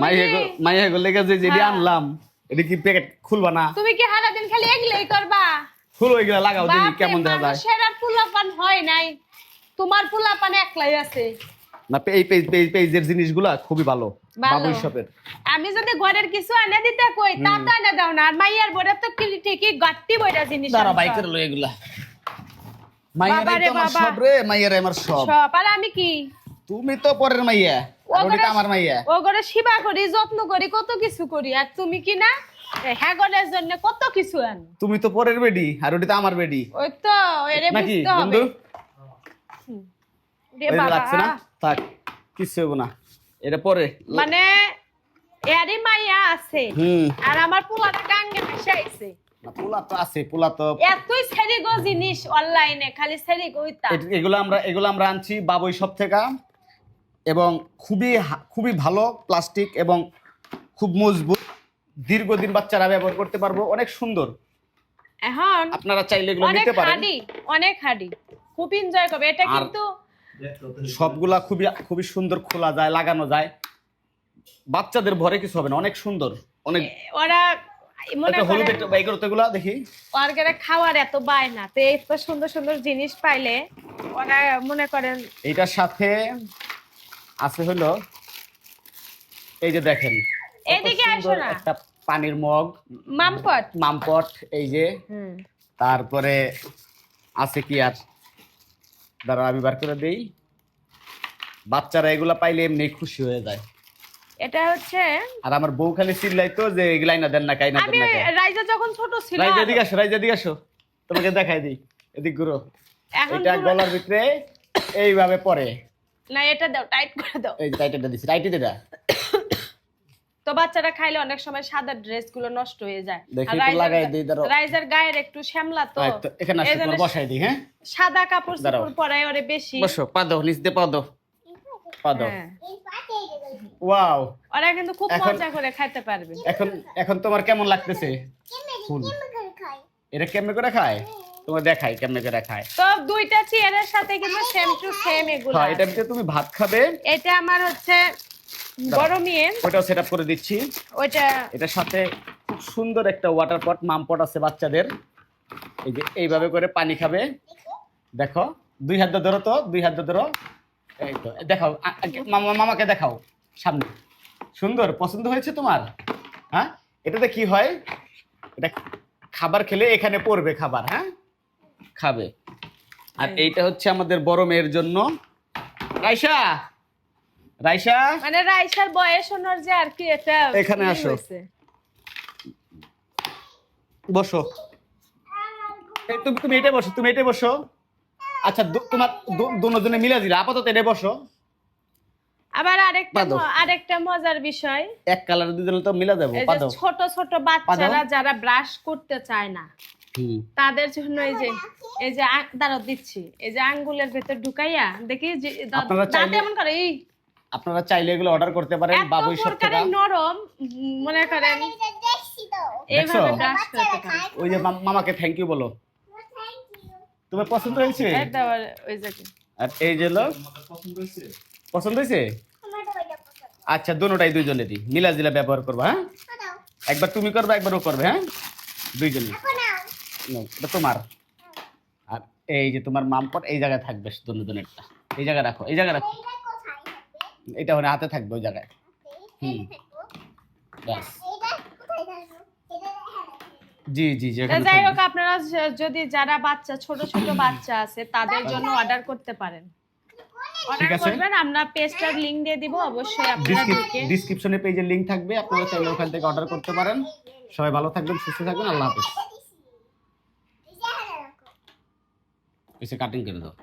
মাইয়া যে যেটি হ্যাঁ। আনলাম এটা কি প্যাকেট খুলবা না? তুমি কি সারাদিন খালি এগুলোই করবা? খুলো এগুলা লাগাও দেখি কেমন দেখা যায়। আর পোলাপান হয় নাই। তোমার পোলাপান একলাই আছে। না এই পেজ পেজ পেজের জিনিসগুলা খুবই ভালো ভালো। বাবুই শপের আমি যদি ঘরের কিছু আনে দিতে কই তা তো এনে দাও না। আর মাইয়ার বড় তো কি- ঠিকই গাট্টি বইটা জিনিস দাঁড়া আনছো। বাই করে লো এগুলা। মাইয়ারে তো আমার সব রে মাইয়ারে আমার সব। সব। আর আমি কি? তুমি তো পরের মাইয়া ওটা আমার মাইয়া। ও করে সেবা করি যত্ন করি কত কিছু করি। আর তুমি কি না? হ্যাগনের জন্য কত কিছু আন। তুমি তো পরের বেডি আর ওটা তো আমার বেডি। ওই তো এরে বুঝতে হবে। বন্ধু? রে বাবা। লাগছে না? থাক কিছু হব না। এটা পরে। মানে এরই মাইয়া আছে আর আমার পোলাটা গাঙ্গে ভেসে আইছে। পোলা তো আছে পোলা তো এতই জিনিস অনলাইনে খালি এগুলো আমরা এগুলো আমরা আনছি বাবুই সব থেকে। এবং খুবই খুবই ভালো প্লাস্টিক এবং খুব মজবুত। দীর্ঘদিন বাচ্চারা ব্যবহার করতে পারব অনেক সুন্দর। এখন আপনারা চাইলে এগুলো নিতে পারেন। হাডি অনেক হাডি খুব এনজয় করবে। এটা কিন্তু সবগুলা খুবই খুবই সুন্দর খোলা যায় লাগানো যায়। বাচ্চাদের ভরে কিছু হবে না অনেক সুন্দর অনেক ওরা মনে হলুদ একটা বাই করতে এগুলা দেখি। ওর খাওয়ার এত বায় না তো এত সুন্দর সুন্দর জিনিস পাইলে ওরা মনে করেন এইটার সাথে আছে হলো এই যে দেখেন এদিকে আসো না। একটা পানির মগ মামপট। মামপট এই যে। তারপরে আছে কি আর? দাঁড়া আমি বার করে দেই। বাচ্চারা এগুলা পাইলে এমনি খুশি হয়ে যায়। এটা হচ্ছে আর আমার বউ খালি চিল্লাইতো যে এগুলাই না দেন না কাই না আমি দেন না কাই। রাইজা যখন ছোট ছিল রাইজা দিকে আসো রাইজা দিকে আসো। তোমাকে দেখাই দিই। এদিক ঘুরো। এটা গলার ভিতরে এইভাবে পরে না এটা দাও টাইট করে দাও। এই টাইটেটা দিছি তো বাচ্চারা খাইলে অনেক সময় সাদা ড্রেসগুলো নষ্ট হয়ে যায়। আর রাইজার গায়ের একটু শ্যামলা তো এখানে বসাই দিই হ্যাঁ? সাদা কাপড় পরায় ওরে বেশি। বসো পা দাও নিচ দিয়ে পা দাও। পা দাও। হ্যাঁ। ওয়াও। ওরা কিন্তু খুব এখন- মজা করে খাইতে পারবে। এখন এখন তোমার কেমন লাগতেছে? ফুল। এটা কেমনে করে খায়? তোমার দেখাই কেমনে করে খায়। তো দুইটা চেয়ারের সাথে কিন্তু সেম টু সেম এগুলো হ্যাঁ এটা ভিতরে তুমি ভাত খাবে। এটা আমার হচ্ছে বড় মেয়ে ওটাও সেট করে দিচ্ছি। ওইটা এটার সাথে খুব সুন্দর একটা ওয়াটার পট মাম পট আছে বাচ্চাদের। এই যে এইভাবে করে পানি খাবে। দেখো দুই হাত ধরো তো দুই হাত ধরো। এই তো দেখাও মামা মামাকে দেখাও সামনে। সুন্দর পছন্দ হয়েছে তোমার? হ্যাঁ? এটাতে কি হয়? এটা খাবার খেলে এখানে পড়বে খাবার হ্যাঁ? খাবে। আর এইটা হচ্ছে আমাদের বড় মেয়ের জন্য। রাইসা! রাইসা! মানে রাইসার বয়স ওনার যে আর কি এটা এখানে আসো। বসো। এই তুমি তুমি এটা বসো তুমি এটা বসো। আচ্ছা তোমার দুজনে মিলে দিলে আপাতত এটা বসো। আবার আরেকটা আরেকটা মজার বিষয়। এক কালার দুজনে তো মিলে ছোট ছোট বাচ্চারা যারা ব্রাশ করতে চায় না তাদের জন্য এই যে এই যে দাঁড়াও দিচ্ছি। এই যে আঙ্গুলের ভেতর ঢুকাইয়া দেখি যে আপনারা দাঁত চাইলে- এমন করে এই। আপনারা চাইলে এগুলো অর্ডার করতে পারেন এত বাবুই সব থেকে। প্রকারের নরম মনে করেন। এইভাবে ব্রাশ করতে ওই যে মামাকে থ্যাংক ইউ বলো। তোমার পছন্দ হয়েছে? ওই যে আর এই যে হলো পছন্দ হয়েছে? আচ্ছা দুটোটাই দুইজনেরই। মিলা জিলা ব্যবহার করবা হ্যাঁ? একবার তুমি করবে একবার ও করবে হ্যাঁ? দুইজনই নাও, এটা তোমার। আর এই যে তোমার মামপট এই জায়গায় থাকবে দুজনেরটা এই জায়গায় রাখো এই জায়গায় রাখো। এটা ওখানে হাতে থাকবে ওই জায়গায়। হুম। ব্যাস। জি জি জি যাই হোক আপনারা যদি যারা বাচ্চা ছোট ছোট বাচ্চা আছে তাদের জন্য অর্ডার করতে পারেন। অর্ডার করবেন আমরা পেজটার লিংক দিয়ে দিব অবশ্যই আপনারা ঢুকে ডিসক্রিপশনে পেজের লিংক থাকবে আপনারা চাইলে ওখান থেকে অর্ডার করতে পারেন। সবাই ভালো থাকবেন সুস্থ থাকবেন আল্লাহ হাফেজ। এসে কাটিং করে দাও